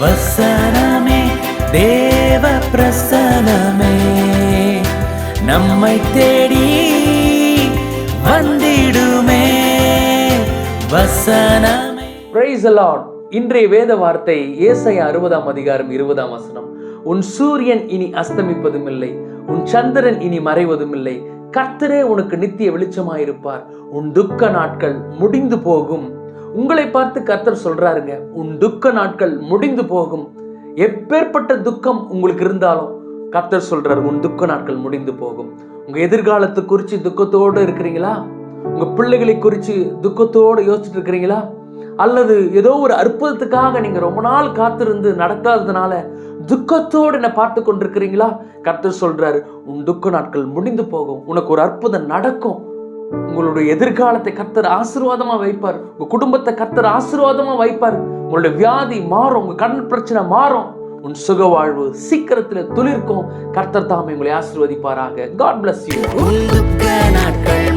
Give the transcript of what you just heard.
வசனமே தேவ பிரசனமே நம்மை தேடி வந்திடுமே வசனமே. பிரைஸ் லார்ட் இன்றைய வேத வார்த்தை ஏசாயா அறுபதாம் அதிகாரம் இருபதாம் வசனம். உன் சூரியன் இனி அஸ்தமிப்பதும் இல்லை உன் சந்திரன் இனி மறைவதும் இல்லை கர்த்தரே உனக்கு நித்திய வெளிச்சமாயிருப்பார். உன் துக்க நாட்கள் முடிந்து போகும். உங்களை பார்த்து கர்த்தர் சொல்றாருங்க உன் துக்க நாட்கள் முடிந்து போகும். எப்பேற்பட்ட துக்கம் உங்களுக்கு இருந்தாலும் கர்த்தர் சொல்றாரு உன் துக்க நாட்கள் முடிந்து போகும். உங்க எதிர்காலத்தை குறித்து துக்கத்தோடு இருக்கிறீங்களா? உங்க பிள்ளைகளை குறித்து துக்கத்தோடு யோசிச்சுட்டு இருக்கிறீங்களா? அல்லது ஏதோ ஒரு அற்புதத்துக்காக நீங்க ரொம்ப நாள் காத்திருந்து நடக்காததுனால துக்கத்தோடு என்னை பார்த்து கொண்டிருக்கிறீங்களா? கர்த்தர் சொல்றாரு உன் துக்க நாட்கள் முடிந்து போகும். உனக்கு ஒரு அற்புதம் நடக்கும். உங்களுடைய எதிர்காலத்தை கர்த்தர் ஆசீர்வாதமா வைப்பார். உங்க குடும்பத்தை கர்த்தர் ஆசீர்வாதமா வைப்பார். உங்களுடைய வியாதி மாறும் உங்க கடன் பிரச்சனை மாறும். உன் சுக வாழ்வு சீக்கிரத்துல துளிர்க்கும். கர்த்தர் தாமே உங்களை ஆசீர்வதிப்பாராக. காட் பிளஸ் யூ நாட்கள்